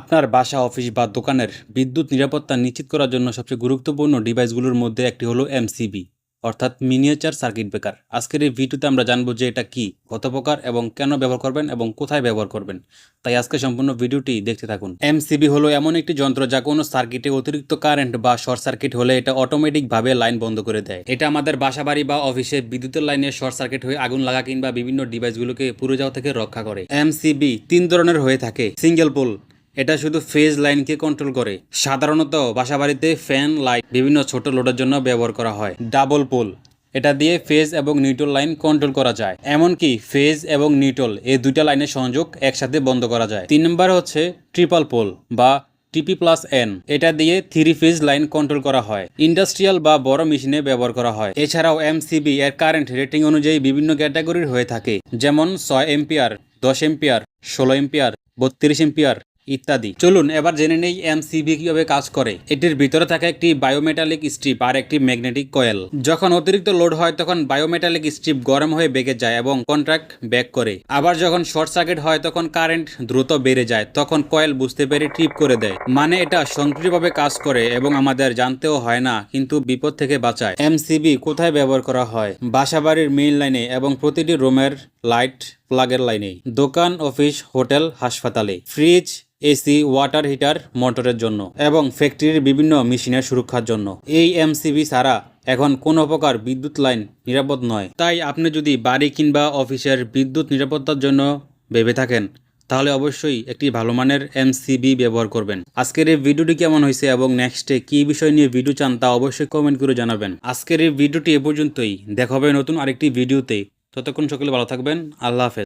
আপনার বাসা, অফিস বা দোকানের বিদ্যুৎ নিরাপত্তা নিশ্চিত করার জন্য সবচেয়ে গুরুত্বপূর্ণ ডিভাইসগুলোর মধ্যে একটি হলো এমসিবি, অর্থাৎ মিনিয়েচার সার্কিট ব্রেকার। আজকের এই ভিডিওতে আমরা জানব যে এটা কি কত প্রকার এবং কেন ব্যবহার করবেন এবং কোথায় ব্যবহার করবেন। তাই আজকে সম্পূর্ণ ভিডিওটি দেখতে থাকুন। এমসিবি হলো এমন একটি যন্ত্র যা কোনো সার্কিটে অতিরিক্ত কারেন্ট বা শর্ট সার্কিট হলে এটা অটোমেটিকভাবে লাইন বন্ধ করে দেয়। এটা আমাদের বাসাবাড়ি বা অফিসে বিদ্যুতের লাইনে শর্ট সার্কিট হয়ে আগুন লাগা কিংবা বিভিন্ন ডিভাইসগুলোকে পুরো যাওয়া থেকে রক্ষা করে। এমসিবি তিন ধরনের হয়ে থাকে, সিঙ্গেল পোল এটা শুধু ফেজ লাইনকে কন্ট্রোল করে। সাধারণত বাসাবাড়িতে ফ্যান লাইট বিভিন্ন ছোট লোডের জন্য ব্যবহার করা হয়। ডাবল পোল এটা দিয়ে ফেজ এবং নিউট্রাল লাইন কন্ট্রোল করা যায়। এমনকি ফেজ এবং নিউট্রাল এই দুইটা লাইনের সংযোগ একসাথে বন্ধ করা যায়। তিন নম্বর হচ্ছে ট্রিপল পোল বা টিপি প্লাস এন এটা দিয়ে থ্রি ফেজ লাইন কন্ট্রোল করা হয়। ইন্ডাস্ট্রিয়াল বা বড় মেশিনে ব্যবহার করা হয়। এছাড়াও এমসিবি এর কারেন্ট রেটিং অনুযায়ী বিভিন্ন ক্যাটাগরির হয়ে থাকে। যেমন ছয় এম্পিয়ার দশ এম্পিয়ার ষোলো এম্পিয়ার বত্রিশ এম্পিয়ার ইত্যাদি। চলুন এবার জেনে নেই এমসিবি কীভাবে কাজ করে। এটির ভিতরে থাকে একটি বায়োমেটালিক স্ট্রিপ আর একটি ম্যাগনেটিক কয়েল। যখন অতিরিক্ত লোড হয়, তখন বায়োমেটালিক স্ট্রিপ গরম হয়ে বেগে যায় এবং কন্ট্রাক্ট ব্যাক করে। আবার যখন শর্ট সার্কিট হয়, তখন কারেন্ট দ্রুত বেড়ে যায়। তখন কয়েল বুঝতে পেরে ট্রিপ করে দেয়। মানে এটা সক্রিয়ভাবে কাজ করে এবং আমাদের জানতেও হয় না, কিন্তু বিপদ থেকে বাঁচায়। এমসিবি কোথায় ব্যবহার করা হয়? বাসাবাড়ির মেইন লাইনে এবং প্রতিটি রুমের লাইট প্লাগের লাইনে দোকান, অফিস, হোটেল, হাসপাতালে। ফ্রিজ, এসি, ওয়াটার হিটার, মোটরের জন্য এবং ফ্যাক্টরির বিভিন্ন মেশিনের সুরক্ষার জন্য। এই এমসিবি ছাড়া এখন কোনো প্রকার বিদ্যুৎ লাইন নিরাপদ নয়। তাই আপনি যদি বাড়ি কিংবা অফিসের বিদ্যুৎ নিরাপত্তার জন্য ভেবে থাকেন, তাহলে অবশ্যই একটি ভালো মানের এমসিবি ব্যবহার করবেন। আজকের এই ভিডিওটি কেমন হয়েছে এবং নেক্সটে কী বিষয় নিয়ে ভিডিও চান তা অবশ্যই কমেন্ট করে জানাবেন। আজকের এই ভিডিওটি এ পর্যন্তই। দেখা হবে নতুন আরেকটি ভিডিওতে। ততক্ষণ সকলে ভালো থাকবেন। আল্লাহ হাফেজ।